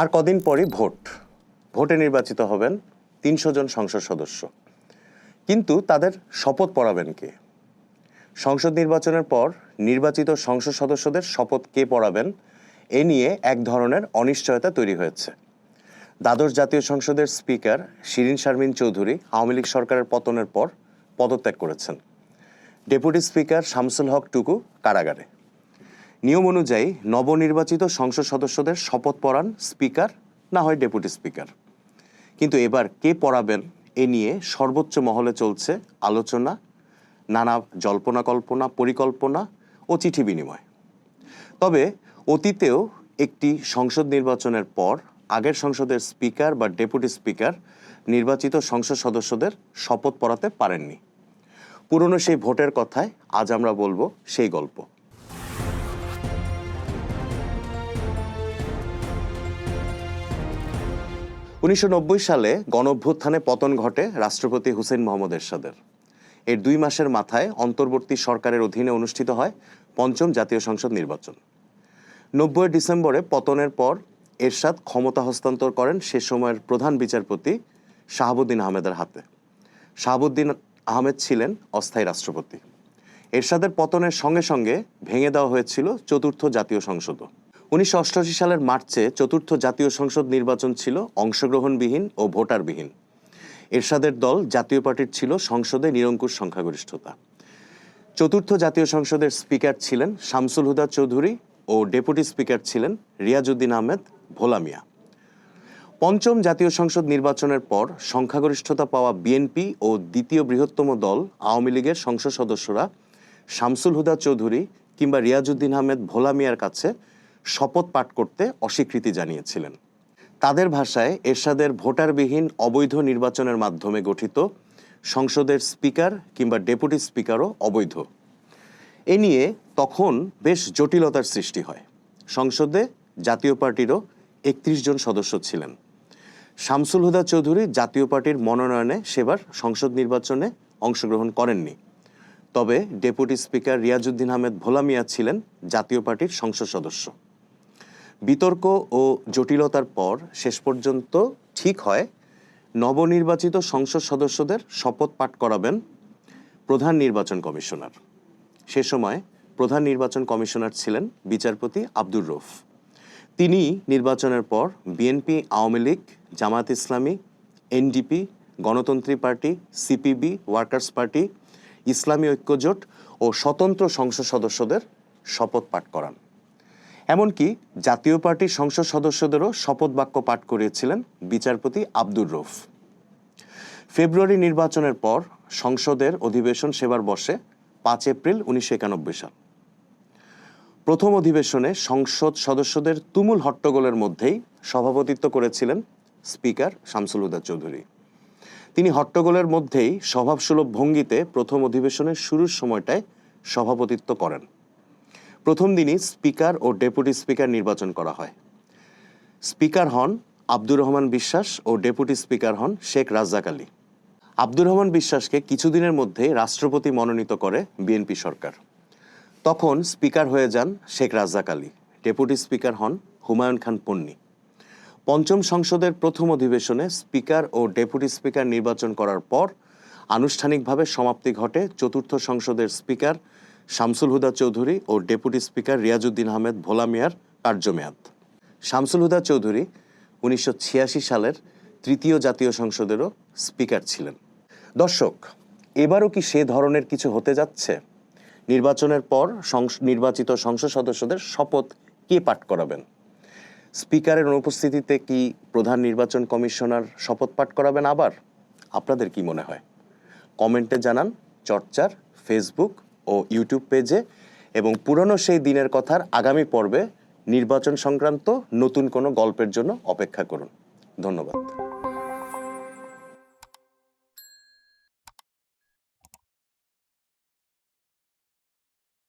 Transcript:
আর কদিন পরই ভোট। ভোটে নির্বাচিত হবেন তিনশো জন সংসদ সদস্য। কিন্তু তাদের শপথ পড়াবেন কে? সংসদ নির্বাচনের পর নির্বাচিত সংসদ সদস্যদের শপথ কে পড়াবেন, এ নিয়ে এক ধরনের অনিশ্চয়তা তৈরি হয়েছে। দ্বাদশ জাতীয় সংসদের স্পিকার শিরিন শারমিন চৌধুরী আওয়ামী লীগ সরকারের পতনের পর পদত্যাগ করেছেন। ডেপুটি স্পিকার শামসুল হক টুকু কারাগারে। নিয়ম অনুযায়ী নবনির্বাচিত সংসদ সদস্যদের শপথ পড়ান স্পিকার, না হয় ডেপুটি স্পিকার। কিন্তু এবার কে পড়াবেন এ নিয়ে সর্বোচ্চ মহলে চলছে আলোচনা, নানা জল্পনা কল্পনা, পরিকল্পনা ও চিঠি বিনিময়। তবে অতীতেও একটি সংসদ নির্বাচনের পর আগের সংসদের স্পিকার বা ডেপুটি স্পিকার নির্বাচিত সংসদ সদস্যদের শপথ পড়াতে পারেননি। পুরনো সেই ভোটের কথায় আজ আমরা বলব সেই গল্প। উনিশশো নব্বই সালে গণঅভ্যুত্থানে পতন ঘটে রাষ্ট্রপতি হুসেন মোহাম্মদ এরশাদের। এর দুই মাসের মাথায় অন্তর্বর্তী সরকারের অধীনে অনুষ্ঠিত হয় পঞ্চম জাতীয় সংসদ নির্বাচন। নব্বই ডিসেম্বরে পতনের পর এরশাদ ক্ষমতা হস্তান্তর করেন সে সময়ের প্রধান বিচারপতি শাহাবুদ্দিন আহমেদের হাতে। শাহাবুদ্দিন আহমেদ ছিলেন অস্থায়ী রাষ্ট্রপতি। এরশাদের পতনের সঙ্গে সঙ্গে ভেঙে দেওয়া হয়েছিল চতুর্থ জাতীয় সংসদও। উনিশশো অষ্টআশি সালের মার্চে চতুর্থ জাতীয় সংসদ নির্বাচন ছিল অংশগ্রহণবিহীন ও ভোটারবিহীন। এরশাদের দল জাতীয় পার্টির ছিল সংসদে নিরঙ্কুশ সংখ্যাগরিষ্ঠতা। চতুর্থ জাতীয় সংসদের স্পিকার ছিলেন শামসুল হুদা চৌধুরী ও ডেপুটি স্পিকার ছিলেন রিয়াজউদ্দিন আহমেদ ভোলা মিয়া পঞ্চম জাতীয় সংসদ নির্বাচনের পর সংখ্যাগরিষ্ঠতা পাওয়া বিএনপি ও দ্বিতীয় বৃহত্তম দল আওয়ামী লীগের সংসদ সদস্যরা শামসুল হুদা চৌধুরী কিংবা রিয়াজউদ্দিন আহমেদ ভোলা মিয়ার কাছে শপথ পাঠ করতে অস্বীকৃতি জানিয়েছিলেন। তাদের ভাষায় এরশাদের ভোটারবিহীন অবৈধ নির্বাচনের মাধ্যমে গঠিত সংসদের স্পিকার কিংবা ডেপুটি স্পিকারও অবৈধ। এ নিয়ে তখন বেশ জটিলতার সৃষ্টি হয়। সংসদে জাতীয় পার্টিরও একত্রিশ জন সদস্য ছিলেন। শামসুল হুদা চৌধুরী জাতীয় পার্টির মনোনয়নে সেবার সংসদ নির্বাচনে অংশগ্রহণ করেননি। তবে ডেপুটি স্পিকার রিয়াজউদ্দিন আহমেদ ভোলা মিয়া ছিলেন জাতীয় পার্টির সংসদ সদস্য। বিতর্ক ও জটিলতার পর শেষ পর্যন্ত ঠিক হয়, নবনির্বাচিত সংসদ সদস্যদের শপথ পাঠ করাবেন প্রধান নির্বাচন কমিশনার। সে সময় প্রধান নির্বাচন কমিশনার ছিলেন বিচারপতি আব্দুর রফ তিনি নির্বাচনের পর BNP, Awami League Jamaat Islami, NDP, Ganatantri party, CPB, workers party, Islami Oikyajote ও স্বতন্ত্র সংসদ সদস্যদের শপথ পাঠ করান। এমনকি জাতীয় পার্টির সংসদ সদস্যদেরও শপথ বাক্য পাঠ করিয়েছিলেন বিচারপতি আব্দুর রৌফ ফেব্রুয়ারি নির্বাচনের পর সংসদের অধিবেশন সেবার বসে পাঁচ এপ্রিল উনিশশো একানব্বই সাল। প্রথম অধিবেশনে সংসদ সদস্যদের তুমুল হট্টগোলের মধ্যেই সভাপতিত্ব করেছিলেন স্পিকার শামসুল হুদা চৌধুরী। তিনি হট্টগোলের মধ্যেই স্বভাবসুলভ ভঙ্গিতে প্রথম অধিবেশনের শুরুর সময়টায় সভাপতিত্ব করেন। প্রথম দিনই স্পিকার ও ডেপুটি স্পিকার নির্বাচন করা হয়। স্পিকার হন আব্দুর রহমান বিশ্বাস ও ডেপুটি স্পিকার হন শেখ রাজ্জাক আলী। আব্দুর রহমান বিশ্বাসকে কিছুদিনের মধ্যে রাষ্ট্রপতি মনোনীত করে বিএনপি সরকার। তখন স্পিকার হয়ে যান শেখ রাজ্জাক আলী, ডেপুটি স্পিকার হন হুমায়ুন খান পন্নী। পঞ্চম সংসদের প্রথম অধিবেশনে স্পিকার ও ডেপুটি স্পিকার নির্বাচন করার পর আনুষ্ঠানিকভাবে সমাপ্তি ঘটে চতুর্থ সংসদের স্পিকার শামসুল হুদা চৌধুরী ও ডেপুটি স্পিকার রিয়াজউদ্দিন আহমেদ ভোলা মিয়ার কার্যমেয়াদ। শামসুল হুদা চৌধুরী উনিশশো ছিয়াশি সালের তৃতীয় জাতীয় সংসদেরও স্পিকার ছিলেন। দর্শক, এবারও কি সে ধরনের কিছু হতে যাচ্ছে? নির্বাচনের পর নির্বাচিত সংসদ সদস্যদের শপথ কে পাঠ করাবেন? স্পিকারের অনুপস্থিতিতে কি প্রধান নির্বাচন কমিশনার শপথ পাঠ করাবেন আবার? আপনাদের কি মনে হয়? কমেন্টে জানান চর্চার ফেসবুক ও ইউটিউব পেজে এবং পুরনো সেই দিনের কথার আগামী পর্বে নির্বাচন সংক্রান্ত নতুন কোনো গল্পের জন্য অপেক্ষা করুন। ধন্যবাদ।